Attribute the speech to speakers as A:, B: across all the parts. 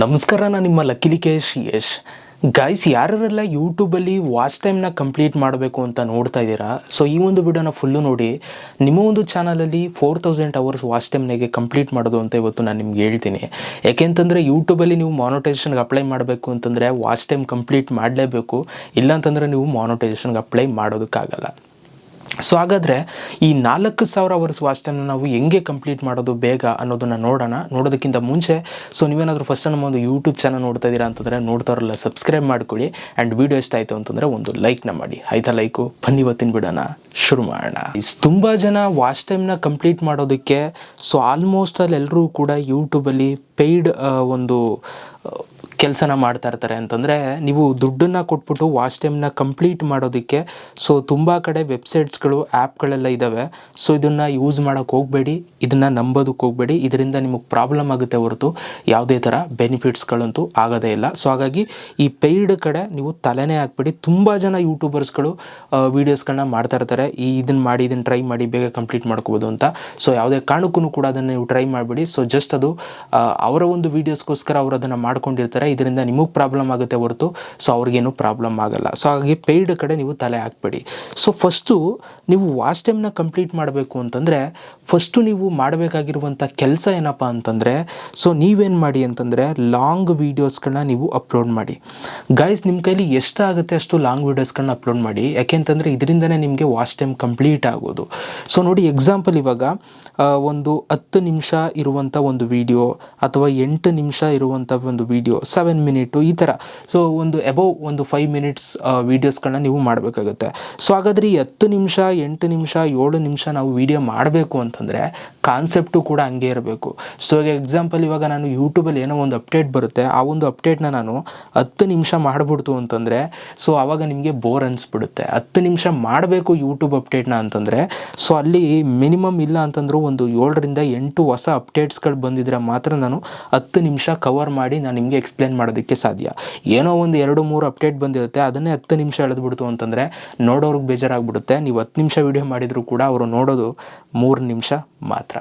A: ನಮಸ್ಕಾರ ನಾನು ನಿಮ್ಮ ಲಕ್ಕಿಲಿಕೇಶ್ ಯಶ್. ಗೈಸ್ ಯಾರೆಲ್ಲ ಯೂಟ್ಯೂಬಲ್ಲಿ ವಾಚ್ ಟೈಮ್ನ ಕಂಪ್ಲೀಟ್ ಮಾಡಬೇಕು ಅಂತ ನೋಡ್ತಾ ಇದ್ದೀರಾ? ಸೊ ಈ ಒಂದು ವಿಡಿಯೋನ ಫುಲ್ಲು ನೋಡಿ, ನಿಮ್ಮ ಒಂದು ಚಾನಲಲ್ಲಿ ಫೋರ್ ತೌಸಂಡ್ ಅವರ್ಸ್ ವಾಚ್ ಟೈಮ್ನಾಗೆ ಕಂಪ್ಲೀಟ್ ಮಾಡೋದು ಅಂತ ಇವತ್ತು ನಾನು ನಿಮ್ಗೆ ಹೇಳ್ತೀನಿ. ಯಾಕೆಂತಂದರೆ ಯೂಟ್ಯೂಬಲ್ಲಿ ನೀವು ಮಾನೋಟೈಸೇಷನ್ಗೆ ಅಪ್ಲೈ ಮಾಡಬೇಕು ಅಂತಂದರೆ ವಾಚ್ ಟೈಮ್ ಕಂಪ್ಲೀಟ್ ಮಾಡಲೇಬೇಕು. ಇಲ್ಲಾಂತಂದರೆ ನೀವು ಮಾನೋಟೈಸೇಷನ್ಗೆ ಅಪ್ಲೈ ಮಾಡೋದಕ್ಕಾಗಲ್ಲ. ಸೊ ಹಾಗಾದರೆ ಈ ನಾಲ್ಕು ಸಾವಿರ ಅವರ್ಸ್ ವಾಚ್ ಟೈಮ್ನ ನಾವು ಹೆಂಗೆ ಕಂಪ್ಲೀಟ್ ಮಾಡೋದು ಬೇಗ ಅನ್ನೋದನ್ನು ನೋಡೋಣ. ನೋಡೋದಕ್ಕಿಂತ ಮುಂಚೆ ಸೊ ನೀವೇನಾದರೂ ಫಸ್ಟ್ ನಮ್ಮ ಒಂದು ಯೂಟ್ಯೂಬ್ ಚಾನಲ್ ನೋಡ್ತಾ ಇದ್ದೀರಾ ಅಂತಂದರೆ ನೋಡ್ತಾರಲ್ಲ ಸಬ್ಸ್ಕ್ರೈಬ್ ಮಾಡ್ಕೊಳ್ಳಿ. ಆ್ಯಂಡ್ ವಿಡಿಯೋ ಇಷ್ಟ ಆಯಿತು ಅಂತಂದರೆ ಒಂದು ಲೈಕ್ನ ಮಾಡಿ. ಆಯ್ತಾ ಲೈಕು ಬನ್ನಿ ಇವತ್ತಿನ ಬಿಡೋಣ. ಶುರು ಮಾಡೋಣ. ತುಂಬ ಜನ ವಾಚ್ ಟೈಮ್ನ ಕಂಪ್ಲೀಟ್ ಮಾಡೋದಕ್ಕೆ ಸೊ ಆಲ್ಮೋಸ್ಟ್ ಅಲ್ಲಿ ಎಲ್ಲರೂ ಕೂಡ ಯೂಟ್ಯೂಬಲ್ಲಿ ಪೇಯ್ಡ್ ಒಂದು ಕೆಲಸನ ಮಾಡ್ತಾ ಇರ್ತಾರೆ ಅಂತಂದರೆ ನೀವು ದುಡ್ಡನ್ನು ಕೊಟ್ಬಿಟ್ಟು ವಾಚ್ ಟೈಮ್ನ ಕಂಪ್ಲೀಟ್ ಮಾಡೋದಕ್ಕೆ ಸೊ ತುಂಬ ಕಡೆ ವೆಬ್ಸೈಟ್ಸ್ಗಳು ಆ್ಯಪ್ಗಳೆಲ್ಲ ಇದ್ದಾವೆ ಸೊ ಇದನ್ನು ಯೂಸ್ ಮಾಡೋಕ್ಕೆ ಹೋಗಬೇಡಿ, ಇದನ್ನು ನಂಬೋದಕ್ಕೆ ಹೋಗಬೇಡಿ, ಇದರಿಂದ ನಿಮಗೆ ಪ್ರಾಬ್ಲಮ್ ಆಗುತ್ತೆ ಹೊರತು ಯಾವುದೇ ಥರ ಬೆನಿಫಿಟ್ಸ್ಗಳಂತೂ ಆಗೋದೇ ಇಲ್ಲ. ಸೊ ಹಾಗಾಗಿ ಈ ಪೇಯ್ಡ್ ಕಡೆ ನೀವು ತಲೆನೇ ಹಾಕ್ಬೇಡಿ. ತುಂಬ ಜನ ಯೂಟ್ಯೂಬರ್ಸ್ಗಳು ವೀಡಿಯೋಸ್ಗಳನ್ನ ಮಾಡ್ತಾ ಇರ್ತಾರೆ. ಈ ಇದನ್ನು ಮಾಡಿ ಇದನ್ನು ಟ್ರೈ ಮಾಡಿ ಬೇಗ ಕಂಪ್ಲೀಟ್ ಮಾಡ್ಕೋಬೋದು ಅಂತ. ಸೊ ಯಾವುದೇ ಕಾರಣಕ್ಕೂ ಕೂಡ ಅದನ್ನು ನೀವು ಟ್ರೈ ಮಾಡಬೇಡಿ. ಸೊ ಜಸ್ಟ್ ಅದು ಅವರ ಒಂದು ವೀಡಿಯೋಸ್ಗೋಸ್ಕರ ಅವರು ಅದನ್ನು ಮಾಡ್ಕೊಂಡಿರ್ತಾರೆ. ಇದರಿಂದ ನಿಮಗೆ ಪ್ರಾಬ್ಲಮ್ ಆಗುತ್ತೆ ಹೊರತು ಸೊ ಅವ್ರಿಗೇನು ಪ್ರಾಬ್ಲಮ್ ಆಗಲ್ಲ. ಸೊ ಹಾಗಾಗಿ ಪೇಯ್ಡ್ ಕಡೆ ನೀವು ತಲೆ ಹಾಕ್ಬೇಡಿ. ಸೊ ಫಸ್ಟು ನೀವು ವಾಚ್ ಟೈಮ್ನ ಕಂಪ್ಲೀಟ್ ಮಾಡಬೇಕು ಅಂತಂದರೆ ಫಸ್ಟು ನೀವು ಮಾಡಬೇಕಾಗಿರುವಂಥ ಕೆಲಸ ಏನಪ್ಪ ಅಂತಂದರೆ ಸೊ ನೀವೇನು ಮಾಡಿ ಅಂತಂದರೆ ಲಾಂಗ್ ವೀಡಿಯೋಸ್ಗಳನ್ನ ನೀವು ಅಪ್ಲೋಡ್ ಮಾಡಿ. ಗೈಸ್ ನಿಮ್ಮ ಕೈಲಿ ಎಷ್ಟಾಗುತ್ತೆ ಅಷ್ಟು ಲಾಂಗ್ ವೀಡಿಯೋಸ್ಗಳನ್ನ ಅಪ್ಲೋಡ್ ಮಾಡಿ. ಯಾಕೆಂತಂದರೆ ಇದರಿಂದನೇ ನಿಮಗೆ ವಾಚ್ ಟೈಮ್ ಕಂಪ್ಲೀಟ್ ಆಗೋದು. ಸೊ ನೋಡಿ ಎಕ್ಸಾಂಪಲ್ ಇವಾಗ ಒಂದು ಹತ್ತು ನಿಮಿಷ ಇರುವಂಥ ಒಂದು ವಿಡಿಯೋ ಅಥವಾ ಎಂಟು ನಿಮಿಷ ಇರುವಂಥ ಒಂದು ವಿಡಿಯೋ ಸೆವೆನ್ ಮಿನಿಟು ಈ ಥರ ಸೊ ಒಂದು ಎಬೌ ಒಂದು ಫೈವ್ ಮಿನಿಟ್ಸ್ ವೀಡಿಯೋಸ್ಗಳನ್ನ ನೀವು ಮಾಡಬೇಕಾಗುತ್ತೆ. ಸೊ ಹಾಗಾದರೆ ಈ ಹತ್ತು ನಿಮಿಷ, ಎಂಟು ನಿಮಿಷ, ಏಳು ನಿಮಿಷ ನಾವು ವಿಡಿಯೋ ಮಾಡಬೇಕು ಅಂತಂದರೆ ಕಾನ್ಸೆಪ್ಟು ಕೂಡ ಹಂಗೆ ಇರಬೇಕು. ಸೊ ಈಗ ಎಕ್ಸಾಂಪಲ್ ಇವಾಗ ನಾನು ಯೂಟ್ಯೂಬಲ್ಲಿ ಏನೋ ಒಂದು ಅಪ್ಡೇಟ್ ಬರುತ್ತೆ, ಆ ಒಂದು ಅಪ್ಡೇಟ್ನ ನಾನು ಹತ್ತು ನಿಮಿಷ ಮಾಡಿಬಿಡ್ತು ಅಂತಂದರೆ ಸೊ ಆವಾಗ ನಿಮಗೆ ಬೋರ್ ಅನಿಸ್ಬಿಡುತ್ತೆ. ಹತ್ತು ನಿಮಿಷ ಮಾಡಬೇಕು ಯೂಟ್ಯೂಬ್ ಅಪ್ಡೇಟ್ನ ಅಂತಂದರೆ ಸೊ ಅಲ್ಲಿ ಮಿನಿಮಮ್ ಇಲ್ಲ ಅಂತಂದ್ರೂ ಒಂದು ಏಳರಿಂದ ಎಂಟು ಹೊಸ ಅಪ್ಡೇಟ್ಸ್ಗಳು ಬಂದಿದ್ರೆ ಮಾತ್ರ ನಾನು ಹತ್ತು ನಿಮಿಷ ಕವರ್ ಮಾಡಿ ನಾನು ನಿಮಗೆ ಎಕ್ಸ್ಪ್ಲೇನ್ ಮಾಡೋದಕ್ಕೆ ಸಾಧ್ಯ. ಏನೋ ಒಂದು ಎರಡು, ಮೂರು ಅಪ್ಡೇಟ್ ಬಂದಿರುತ್ತೆ, ಅದನ್ನೇ ಹತ್ತು ನಿಮಿಷ ಎಳೆದ್ಬಿಡ್ತು ಅಂತಂದರೆ ನೋಡೋರಿಗೆ ಬೇಜಾರಾಗ್ಬಿಡುತ್ತೆ. ನೀವು ಹತ್ತು ನಿಮಿಷ ವೀಡಿಯೋ ಮಾಡಿದರೂ ಕೂಡ ಅವರು ನೋಡೋದು ಮೂರು ನಿಮಿಷ ಮಾತ್ರ.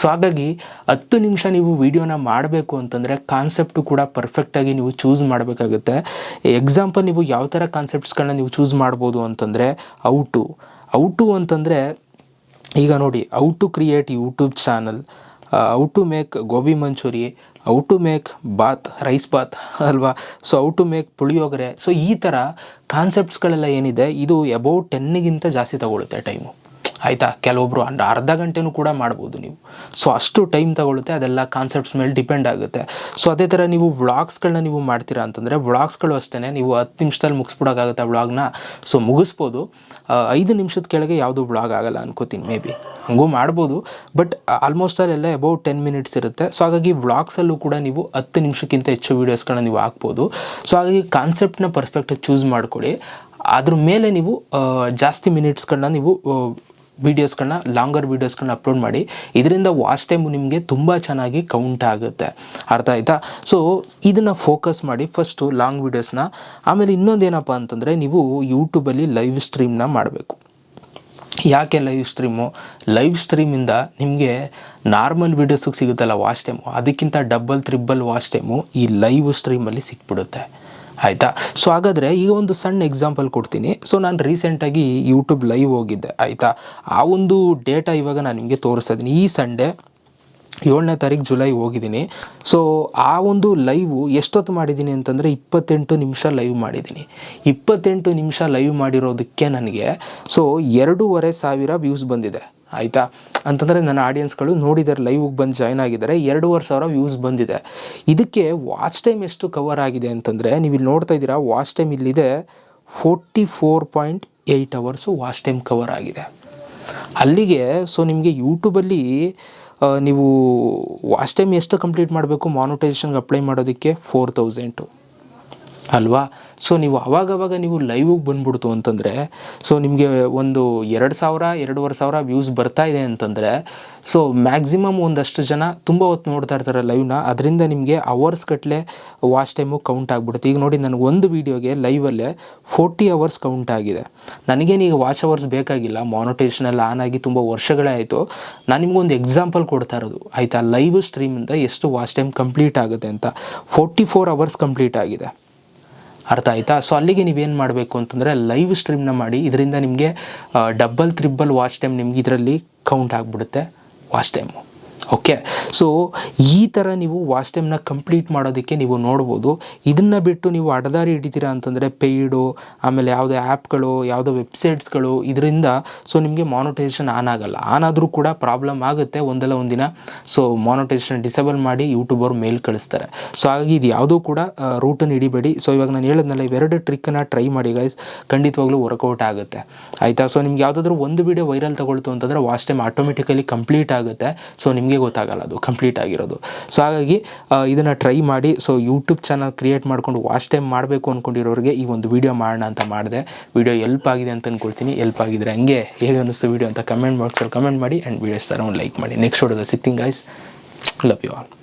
A: ಸೊ ಹಾಗಾಗಿ ಹತ್ತು ನಿಮಿಷ ನೀವು ವೀಡಿಯೋನ ಮಾಡಬೇಕು ಅಂತಂದರೆ ಕಾನ್ಸೆಪ್ಟು ಕೂಡ ಪರ್ಫೆಕ್ಟಾಗಿ ನೀವು ಚೂಸ್ ಮಾಡಬೇಕಾಗುತ್ತೆ. ಎಕ್ಸಾಂಪಲ್ ನೀವು ಯಾವ ಥರ ಕಾನ್ಸೆಪ್ಟ್ಸ್ಗಳನ್ನ ನೀವು ಚೂಸ್ ಮಾಡ್ಬೋದು ಅಂತಂದರೆ ಔಟು ಔಟು ಅಂತಂದರೆ ಈಗ ನೋಡಿ how to create YouTube channel how to make gobi manchurian how to make bath rice bath ಅಲ್ವಾ? ಸೊ ಔ ಟು ಮೇಕ್ ಪುಳಿಯೋಗರೆ. ಸೊ ಈ ಥರ ಕಾನ್ಸೆಪ್ಟ್ಸ್ಗಳೆಲ್ಲ ಏನಿದೆ, ಇದು ಅಬೌಟ್ ಟೆನ್ನಿಗಿಂತ ಜಾಸ್ತಿ ತಗೊಳುತ್ತೆ ಟೈಮು ಆಯಿತಾ? ಕೆಲವೊಬ್ಬರು ಒಂದು ಅರ್ಧ ಗಂಟೆನೂ ಕೂಡ ಮಾಡ್ಬೋದು ನೀವು. ಸೊ ಅಷ್ಟು ಟೈಮ್ ತಗೊಳುತ್ತೆ, ಅದೆಲ್ಲ ಕಾನ್ಸೆಪ್ಟ್ಸ್ ಮೇಲೆ ಡಿಪೆಂಡ್ ಆಗುತ್ತೆ. ಸೊ ಅದೇ ಥರ ನೀವು ವ್ಲಾಗ್ಸ್ಗಳನ್ನ ನೀವು ಮಾಡ್ತೀರಾ ಅಂತಂದರೆ, ವ್ಲಾಗ್ಸ್ಗಳು ಅಷ್ಟೇ ನೀವು ಹತ್ತು ನಿಮಿಷದಲ್ಲಿ ಮುಗಿಸ್ಬಿಡೋಕ್ಕಾಗುತ್ತೆ ವ್ಲಾಗ್ನ. ಸೊ ಮುಗಿಸ್ಬೋದು. ಐದು ನಿಮಿಷದ ಕೆಳಗೆ ಯಾವುದು ವ್ಲಾಗ್ ಆಗಲ್ಲ ಅನ್ಕೋತೀನಿ ಮೇ ಬಿ ಹಂಗೂ ಮಾಡ್ಬೋದು. ಬಟ್ ಆಲ್ಮೋಸ್ಟ್ ಅಲ್ಲೆಲ್ಲ ಅಬೌಟ್ ಟೆನ್ ಮಿನಿಟ್ಸ್ ಇರುತ್ತೆ. ಸೊ ಹಾಗಾಗಿ ವ್ಲಾಗ್ಸಲ್ಲೂ ಕೂಡ ನೀವು ಹತ್ತು ನಿಮಿಷಕ್ಕಿಂತ ಹೆಚ್ಚು ವೀಡಿಯೋಸ್ಗಳನ್ನ ನೀವು ಹಾಕ್ಬೋದು. ಸೊ ಹಾಗಾಗಿ ಕಾನ್ಸೆಪ್ಟನ್ನ ಪರ್ಫೆಕ್ಟಾಗಿ ಚೂಸ್ ಮಾಡ್ಕೊಳ್ಳಿ ಅದ್ರ ಮೇಲೆ ನೀವು ಜಾಸ್ತಿ ಮಿನಿಟ್ಸ್ಗಳನ್ನ ನೀವು ವೀಡಿಯೋಸ್ಗಳನ್ನ ಲಾಂಗರ್ ವೀಡಿಯೋಸ್ಗಳನ್ನ ಅಪ್ಲೋಡ್ ಮಾಡಿ, ಇದರಿಂದ ವಾಚ್ ಟೈಮು ನಿಮಗೆ ತುಂಬ ಚೆನ್ನಾಗಿ ಕೌಂಟ್ ಆಗುತ್ತೆ. ಅರ್ಥ ಆಯಿತಾ? ಸೊ ಇದನ್ನು ಫೋಕಸ್ ಮಾಡಿ ಫಸ್ಟು ಲಾಂಗ್ ವೀಡಿಯೋಸ್ನ ಆಮೇಲೆ ಇನ್ನೊಂದು ಏನಪ್ಪ ಅಂತಂದರೆ ನೀವು ಯೂಟ್ಯೂಬಲ್ಲಿ ಲೈವ್ ಸ್ಟ್ರೀಮ್ನ ಮಾಡಬೇಕು. ಯಾಕೆ ಲೈವ್ ಸ್ಟ್ರೀಮು ಲೈವ್ ಸ್ಟ್ರೀಮಿಂದ ನಿಮಗೆ ನಾರ್ಮಲ್ ವೀಡಿಯೋಸಿಗೆ ಸಿಗುತ್ತಲ್ಲ ವಾಚ್ ಟೈಮು ಅದಕ್ಕಿಂತ ಡಬಲ್ ತ್ರಿಬ್ಬಲ್ ವಾಚ್ ಟೈಮು ಈ ಲೈವ್ ಸ್ಟ್ರೀಮಲ್ಲಿ ಸಿಕ್ಬಿಡುತ್ತೆ. ಆಯಿತಾ? ಸೊ ಹಾಗಾದರೆ ಈಗ ಒಂದು ಸಣ್ಣ ಎಕ್ಸಾಂಪಲ್ ಕೊಡ್ತೀನಿ. ಸೊ ನಾನು ರೀಸೆಂಟಾಗಿ ಯೂಟ್ಯೂಬ್ ಲೈವ್ ಹೋಗಿದ್ದೆ, ಆಯಿತಾ? ಆ ಒಂದು ಡೇಟಾ ಇವಾಗ ನಾನು ನಿಮಗೆ ತೋರಿಸಿದ್ದೀನಿ ಈ ಸಂಡೇ ಏಳನೇ ತಾರೀಕು ಜುಲೈ ಹೋಗಿದ್ದೀನಿ. ಸೊ ಆ ಒಂದು ಲೈವು ಎಷ್ಟೊತ್ತು ಮಾಡಿದ್ದೀನಿ ಅಂತಂದರೆ ಇಪ್ಪತ್ತೆಂಟು ನಿಮಿಷ ಲೈವ್ ಮಾಡಿದ್ದೀನಿ. ಇಪ್ಪತ್ತೆಂಟು ನಿಮಿಷ ಲೈವ್ ಮಾಡಿರೋದಕ್ಕೆ ನನಗೆ ಸೊ ಎರಡೂವರೆ ಸಾವಿರ ವ್ಯೂಸ್ ಬಂದಿದೆ. ಆಯಿತಾ? ಅಂತಂದರೆ ನನ್ನ ಆಡಿಯನ್ಸ್ಗಳು ನೋಡಿದ್ದಾರೆ ಲೈವ್ಗೆ ಬಂದು ಜಾಯ್ನ್ ಆಗಿದ್ದಾರೆ. ಎರಡೂವರೆ ಸಾವಿರ ವ್ಯೂಸ್ ಬಂದಿದೆ. ಇದಕ್ಕೆ ವಾಚ್ ಟೈಮ್ ಎಷ್ಟು ಕವರ್ ಆಗಿದೆ ಅಂತಂದರೆ ನೀವು ಇಲ್ಲಿ ನೋಡ್ತಾ ಇದ್ದೀರಾ ವಾಚ್ ಟೈಮ್ ಇಲ್ಲಿದೆ forty four point eight hours watch time cover ಆಗಿದೆ. ಅಲ್ಲಿಗೆ ಸೊ ನಿಮಗೆ ಯೂಟ್ಯೂಬಲ್ಲಿ ನೀವು ವಾಚ್ ಟೈಮ್ ಎಷ್ಟು ಕಂಪ್ಲೀಟ್ ಮಾಡಬೇಕು ಮಾನಿಟೈಸೇಷನ್ಗೆ ಅಪ್ಲೈ ಮಾಡೋದಕ್ಕೆ ಫೋರ್ ತೌಸಂಡು ಅಲ್ವಾ? ಸೊ ನೀವು ಅವಾಗವಾಗ ನೀವು ಲೈವಿಗೆ ಬಂದ್ಬಿಡ್ತು ಅಂತಂದರೆ ಸೊ ನಿಮಗೆ ಒಂದು ಎರಡು ಸಾವಿರ, ಎರಡೂವರೆ ಸಾವಿರ ವ್ಯೂಸ್ ಬರ್ತಾ ಇದೆ ಅಂತಂದರೆ ಸೊ ಮ್ಯಾಕ್ಸಿಮಮ್ ಒಂದಷ್ಟು ಜನ ತುಂಬ ಹೊತ್ತು ನೋಡ್ತಾ ಇರ್ತಾರೆ ಲೈವ್ನ ಅದರಿಂದ ನಿಮಗೆ ಅವರ್ಸ್ ಗಟ್ಟಲೆ ವಾಚ್ ಟೈಮು ಕೌಂಟ್ ಆಗಿಬಿಡುತ್ತೆ. ಈಗ ನೋಡಿ, ನನಗೆ ಒಂದು ವೀಡಿಯೋಗೆ ಲೈವಲ್ಲೇ ಫೋರ್ಟಿ ಅವರ್ಸ್ ಕೌಂಟ್ ಆಗಿದೆ. ನನಗೇನು ಈಗ ವಾಚ್ ಅವರ್ಸ್ ಬೇಕಾಗಿಲ್ಲ ಮಾನಿಟೇಷನ್ ಎಲ್ಲ ಆನ್ ಆಗಿ ತುಂಬ ವರ್ಷಗಳೇ ಆಯಿತು. ನಾನು ನಿಮ್ಗೊಂದು ಎಕ್ಸಾಂಪಲ್ ಕೊಡ್ತಾ ಇರೋದು. ಆಯಿತಾ? ಲೈವ್ ಸ್ಟ್ರೀಮಿಂದ ಎಷ್ಟು ವಾಚ್ ಟೈಮ್ ಕಂಪ್ಲೀಟ್ ಆಗುತ್ತೆ ಅಂತ. ಫೋರ್ಟಿ ಫೋರ್ ಅವರ್ಸ್ ಕಂಪ್ಲೀಟ್ ಆಗಿದೆ. ಅರ್ಥ ಆಯಿತಾ? ಸೊ ಅಲ್ಲಿಗೆ ನೀವೇನು ಮಾಡಬೇಕು ಅಂತಂದರೆ ಲೈವ್ ಸ್ಟ್ರೀಮ್ನ ಮಾಡಿ, ಇದರಿಂದ ನಿಮಗೆ ಡಬ್ಬಲ್ ತ್ರಿಬ್ಬಲ್ ವಾಚ್ ಟೈಮ್ ನಿಮ್ಗೆ ಇದರಲ್ಲಿ ಕೌಂಟ್ ಆಗಿಬಿಡುತ್ತೆ ವಾಚ್ ಟೈಮು ಓಕೆ ಸೊ ಈ ಥರ ನೀವು ವಾಚ್ ಟೈಮ್ನ ಕಂಪ್ಲೀಟ್ ಮಾಡೋದಕ್ಕೆ ನೀವು ನೋಡ್ಬೋದು. ಇದನ್ನು ಬಿಟ್ಟು ನೀವು ಅಡದಾರಿ ಹಿಡಿತೀರಾ ಅಂತಂದರೆ ಪೇಯ್ಡು ಆಮೇಲೆ ಯಾವುದೇ ಆ್ಯಪ್ಗಳು ಯಾವುದೋ ವೆಬ್ಸೈಟ್ಸ್ಗಳು ಇದರಿಂದ ಸೊ ನಿಮಗೆ ಮಾನಿಟೈಸೇಷನ್ ಆನ್ ಆಗಲ್ಲ. ಆನ್ ಆದರೂ ಕೂಡ ಪ್ರಾಬ್ಲಮ್ ಆಗುತ್ತೆ ಒಂದಲ್ಲ ಒಂದಿನ. ಸೊ ಮಾನಿಟೈಸೇಷನ್ ಡಿಸೇಬಲ್ ಮಾಡಿ ಯೂಟ್ಯೂಬರ್ ಮೇಲ್ ಕಳಿಸ್ತಾರೆ. ಸೊ ಹಾಗಾಗಿ ಇದು ಯಾವುದೂ ಕೂಡ ರೂಟನ್ನು ಹಿಡಿಬೇಡಿ. ಸೊ ಇವಾಗ ನಾನು ಹೇಳಿದ್ನಲ್ಲ, ಇವೆರಡು ಟ್ರಿಕ್ಕನ್ನು ಟ್ರೈ ಮಾಡಿ ಗೈಸ್ ಖಂಡಿತವಾಗ್ಲೂ ವರ್ಕೌಟ್ ಆಗುತ್ತೆ. ಆಯಿತಾ? ಸೊ ನಿಮ್ಗೆ ಯಾವುದಾದ್ರೂ ಒಂದು ವಿಡಿಯೋ ವೈರಲ್ ತಗೊಳ್ತು ಅಂತಂದರೆ ವಾಚ್ ಟೈಮ್ ಆಟೋಮೆಟಿಕಲಿ ಕಂಪ್ಲೀಟ್ ಆಗುತ್ತೆ. ಸೊ ನಿಮಗೆ ಗೊತ್ತಾಗಲ್ಲ ಅದು ಕಂಪ್ಲೀಟ್ ಆಗಿರೋದು. ಸೊ ಹಾಗಾಗಿ ಇದನ್ನು ಟ್ರೈ ಮಾಡಿ ಸೊ ಯೂಟ್ಯೂಬ್ ಚಾನಲ್ ಕ್ರಿಯೇಟ್ ಮಾಡ್ಕೊಂಡು ವಾಚ್ ಟೈಮ್ ಮಾಡಬೇಕು ಅಂದ್ಕೊಂಡಿರೋರಿಗೆ ಈ ಒಂದು ವೀಡಿಯೋ ಮಾಡೋಣ ಅಂತ ಮಾಡಿದೆ. ವಿಡಿಯೋ ಎಲ್ಪ್ ಆಗಿದೆ ಅಂತ ಅಂದ್ಕೊಳ್ತೀನಿ ಎಲ್ಪ್ ಆಗಿದ್ರೆ ಹಂಗೆ ಹೇಗೆ ಅನ್ನಿಸ್ತು ವೀಡಿಯೋ ಅಂತ ಕಮೆಂಟ್ ಬಾಕ್ಸಲ್ಲಿ ಕಮೆಂಟ್ ಮಾಡಿ ಆ್ಯಂಡ್ ವೀಡಿಯೋಸ್ ಥರ ಒಂದು ಲೈಕ್ ಮಾಡಿ. ನೆಕ್ಸ್ಟ್ ವಿಡಿಯೋದ ಸಿಕ್ತಿಂಗ್ ಗೈಸ್ ಲವ್ ಯು ಆಲ್